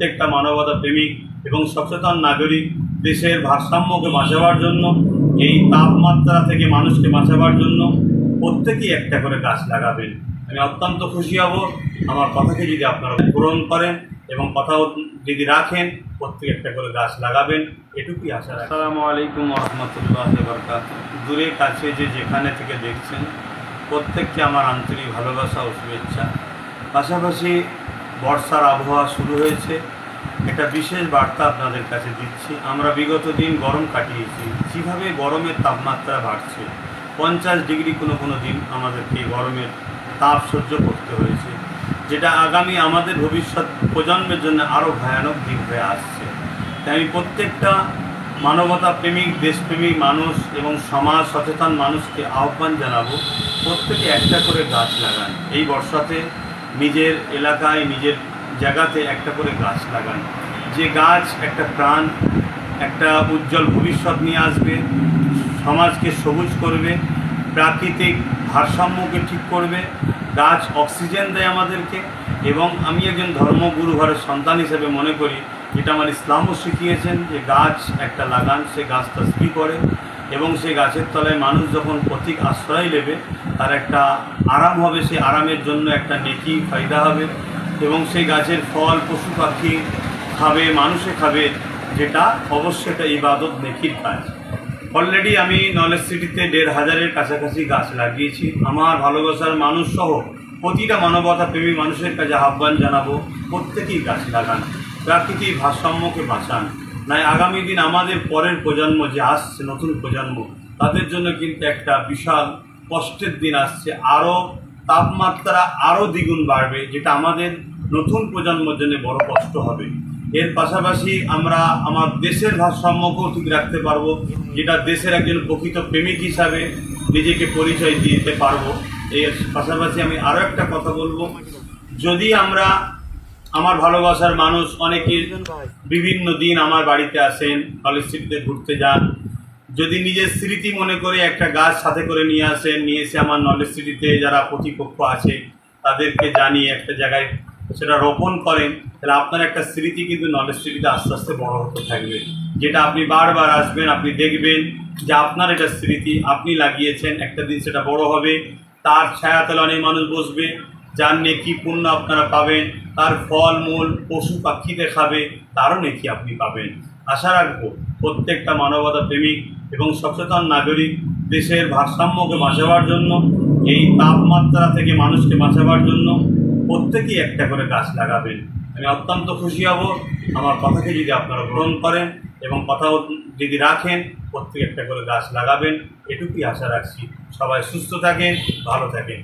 প্রত্যেকটা মানবতা প্রেমিক এবং সচেতন নাগরিক দেশের ভারসাম্যকে বাঁচাবার জন্য, এই তাপমাত্রা থেকে মানুষকে বাঁচাবার জন্য প্রত্যেকেই একটা করে গাছ লাগাবেন। আমি অত্যন্ত খুশি হব। আমার কথাকে যদি আপনারা পূরণ করেন এবং কথাও যদি রাখেন, প্রত্যেকে একটা করে গাছ লাগাবেন, এটুকুই আশা রাখি। আসসালামু আলাইকুম রহমতুল্লাহ বরকাত দূরে কাছে যে যেখানে থেকে দেখছেন, প্রত্যেককে আমার আন্তরিক ভালোবাসা ও শুভেচ্ছা। পাশাপাশি বর্ষার আবহাওয়া শুরু হয়েছে। একটা বিশেষ বার্তা আপনাদের কাছে দিচ্ছি। আমরা বিগত দিন গরম কাটিয়েছি। যেভাবে গরমের তাপমাত্রা বাড়ছে, পঞ্চাশ ডিগ্রি কোনো কোনো দিন আমাদেরকে গরমের তাপ সহ্য করতে হয়েছে, যেটা আগামী আমাদের ভবিষ্যৎ প্রজন্মের জন্য আরও ভয়ানক দিক হয়ে আসছে। তাই আমি প্রত্যেকটা মানবতা প্রেমিক, দেশপ্রেমিক মানুষ এবং সমাজ সচেতন মানুষকে আহ্বান জানাব, প্রত্যেকে একটা করে গাছ লাগান। এই বর্ষাতে নিজের এলাকায়, নিজের জায়গাতে একটা করে গাছ লাগান। যে গাছ একটা প্রাণ, একটা উজ্জ্বল ভবিষ্যৎ নিয়ে আসবে, সমাজকে সবুজ করবে, প্রাকৃতিক ভারসাম্যকে ঠিক করবে, গাছ অক্সিজেন দেয় আমাদেরকে, এবং আমি একজন ধর্মগুরু ঘরের সন্তান হিসেবে মনে করি যেটা আমার ইসলামও শিখিয়েছেন যে গাছ একটা লাগান, সে গাছ তসবি করে? এবং সেই গাছের তলায় মানুষ যখন প্রতীক আশ্রয় নেবে, তার একটা আরাম হবে সেই আরামের জন্য একটা নেকি ফায়দা হবে এবং সেই গাছের ফল, পশু পাখি খাবে, মানুষে খাবে, যেটা অবশ্যই একটা ইবাদত নেকির কাজ। অলরেডি আমি নলেজ সিটিতে দেড় হাজারের কাছাকাছি গাছ লাগিয়েছি। আমার ভালোবাসার মানুষ সহ প্রতিটা মানবতা প্রেমী মানুষের কাছে আহ্বান জানাব, প্রত্যেকেই গাছ লাগান, প্রাকৃতিক ভারসাম্যকে বাঁচান। নাই, আগামী দিন আমাদের পরের প্রজন্ম যে আসছে, নতুন প্রজন্ম, তাদের জন্য কিন্তু একটা বিশাল কষ্টের দিন আসছে। আরও তাপমাত্রা আরও দ্বিগুণ বাড়বে, যেটা আমাদের নতুন প্রজন্মের জন্য বড় কষ্ট হবে। এর পাশাপাশি আমরা আমার দেশের ভারসাম্যকেও ঠিক রাখতে পারব, যেটা দেশের একজন প্রকৃত প্রেমিক হিসাবে নিজেকে পরিচয় দিতে পারব। এর পাশাপাশি আমি আরও একটা কথা বলব। যদি আমরা আমার ভালোবাসার মানুষ অনেকে বিভিন্ন দিন আমার বাড়িতে আসেন কলেজ স্ট্রিটে ঘুরতে যান। যদি নিজের স্মৃতি মনে করে একটা গাছ সাথে করে নিয়ে আসেন, নিয়ে এসে আমার নলেজ সিটিতে যারা প্রতিপক্ষ আছে, তাদেরকে জানিয়ে একটা জায়গায় সেটা রোপণ করেন, তাহলে আপনার একটা স্মৃতি কিন্তু নলেজ সিটিতে আস্তে আস্তে বড় হতে থাকবে। যেটা আপনি বারবার আসবেন, আপনি দেখবেন যে আপনার এটা স্মৃতি, আপনি লাগিয়েছেন, একটা দিন সেটা বড় হবে, তার ছায়া তলে অনেক মানুষ বসবে যার নেকি পুণ্য আপনারা পাবেন, তার ফল, মূল, পশু পাখিতে খাবে, তারও নেকি আপনি পাবেন। আশা রাখব প্রত্যেকটা মানবতা প্রেমিক এবং সচেতন নাগরিক দেশের ভারসাম্যকে বাঁচাবার জন্য, এই তাপমাত্রা থেকে মানুষকে বাঁচাবার জন্য প্রত্যেকেই একটা করে গাছ লাগাবেন। আমি অত্যন্ত খুশি হব আমার কথাকে যদি আপনারা গ্রহণ করেন এবং কথাও যদি রাখেন, প্রত্যেকে একটা করে গাছ লাগাবেন, এটুকুই আশা রাখছি। সবাই সুস্থ থাকেন, ভালো থাকেন।